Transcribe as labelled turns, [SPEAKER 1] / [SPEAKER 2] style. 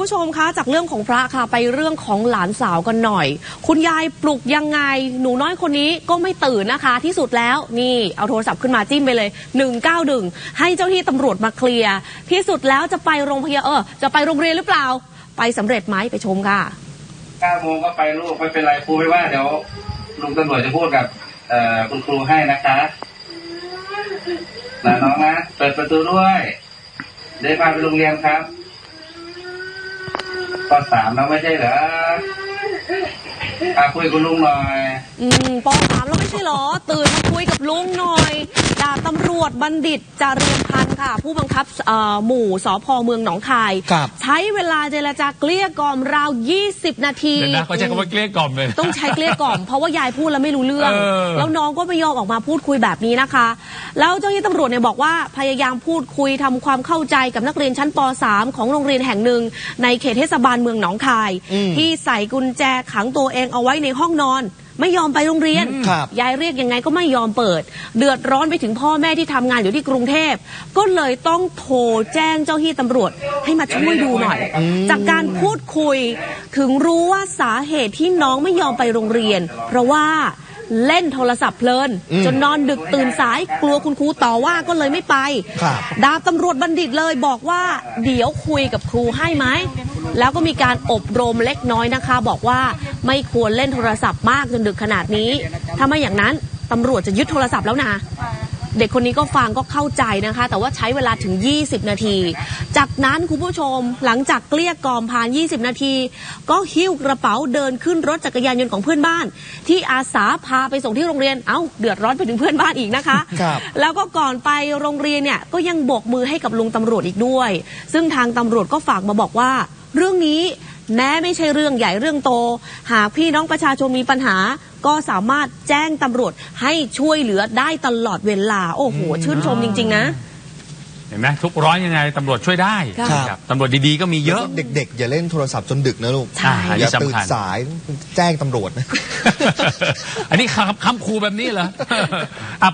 [SPEAKER 1] ผู้ชมคะจากเรื่องของพระค่ะไปเรื่องของหลานสาวกันหน่อย คุณยายปลุกยังไง หนูน้อยคนนี้ก็ไม่ตื่นนะคะ ที่สุดแล้วนี่เอาโทรศัพท์ขึ้นมาจิ้มไปเลย 191 ให้เจ้าที่ตำรวจมาเคลียร์ที่สุดแล้วจะไปโรงพยาเออจะไปโรงเรียนหรือเปล่า ไปสำเร็จไหมไปชมค่ะ
[SPEAKER 2] เก้าโมงก็ไปลูกไม่เป็นไรครูไม่ว่าเดี๋ยวลุงตำรวจจะพูดกับคุณครูให้นะคะนะน้องนะเปิดประตูด้วยเดินพาไปโรงเรียนครับ ปสามแล้วไม่ใช่เหรออาคุยกับลุงหน่อย
[SPEAKER 1] อืมปสามแล้วไม่ใช่เหรอ ตื่นมาคุยกับลุงหน่อยดาบตำรวจบัณฑิตจาเรียนพั ค่ะ ผู้บังคับเอ่อหมู่สพเมืองหนองคาย
[SPEAKER 3] ครับ
[SPEAKER 1] ใช้เวลาเจรจาเกลี้ยกล่อมราว 20 นาที
[SPEAKER 4] เดี๋ยวนะเขาใช้คำว่าเกลี้ยกล่อมเลย
[SPEAKER 1] ต้องใช้เกลี้ยกล่อม เพราะว่ายายพูดแล้วไม่รู้เรื่อง
[SPEAKER 4] เออ
[SPEAKER 1] แล้วน้องก็ไม่ยอมออกมาพูดคุยแบบนี้นะคะ แล้วเจ้าหน้าที่ตำรวจเนี่ยบอกว่าพยายามพูดคุยทำความเข้าใจกับนักเรียนชั้นป .3 ของโรงเรียนแห่งหนึ่ง ในเขตเทศบาลเมืองหนองคาย
[SPEAKER 3] อืม
[SPEAKER 1] ที่ใส่กุญแจขังตัวเองเอาไว้ในห้องนอน ไม่ยอมไปโรงเรียน
[SPEAKER 3] ครับ
[SPEAKER 1] ยายเรียกยังไงก็ไม่ยอมเปิด เดือดร้อนไปถึงพ่อแม่ที่ทำงานอยู่ที่กรุงเทพ ก็เลยต้องโทรแจ้งเจ้าหน้าที่ตำรวจให้มาช่วยดูหน่อย จากการพูดคุยถึงรู้ว่าสาเหตุที่น้องไม่ยอมไปโรงเรียน เพราะว่า เล่นโทรศัพท์เพลิน
[SPEAKER 3] อืม
[SPEAKER 1] จนนอนดึกตื่นสายกลัวคุณครูต่อว่าก็เลยไม่ไป
[SPEAKER 3] ครับ
[SPEAKER 1] ดาบตำรวจบัณฑิตเลยบอกว่า เดี๋ยวคุยกับครูให้ไหม แล้วก็มีการอบรมเล็กน้อยนะคะ บอกว่าไม่ควรเล่นโทรศัพท์มากจนดึกขนาดนี้ ถ้าไม่อย่างนั้นตำรวจจะยึดโทรศัพท์แล้วนะ เด็กคนนี้ก็ฟังก็เข้าใจนะคะ แต่ว่าใช้เวลาถึง 20 นาที จากนั้นคุณผู้ชมหลังจากเกลี้ยกล่อมผ่าน 20 นาที ก็หิ้วกระเป๋าเดินขึ้นรถจักรยานยนต์ของเพื่อนบ้าน ที่อาสาพาไปส่งที่โรงเรียนเอ้าเดือดร้อนไปถึงเพื่อนบ้านอีกนะคะ
[SPEAKER 3] ครับ
[SPEAKER 1] แล้วก็ก่อนไปโรงเรียนเนี่ยก็ยังโบกมือให้กับลุงตำรวจอีกด้วย ซึ่งทางตำรวจก็ฝากมาบอกว่า เรื่องนี้ แม้ไม่ใช่เรื่องใหญ่เรื่องโต หากพี่น้องประชาชนมีปัญหา ก็สามารถแจ้งตำรวจให้ช่วยเหลือได้ตลอดเวลา โอ้โห ชื่นชมจริง ๆ นะ
[SPEAKER 4] เห็นไหมทุกร้อนยังไงตำรวจช่วยได้
[SPEAKER 1] ครับ
[SPEAKER 4] ตำรวจดีๆก็มีเยอะ
[SPEAKER 3] เด็กๆ อย่าเล่นโทรศัพท์จนดึกนะลูก
[SPEAKER 1] ใช่
[SPEAKER 4] อัน
[SPEAKER 3] อ
[SPEAKER 4] นี้
[SPEAKER 3] ย่าตื่น
[SPEAKER 4] สำคัญ
[SPEAKER 3] สายแจ้งตำรวจนะ
[SPEAKER 4] อันนี้คำคำครูแบบนี้เหรออะ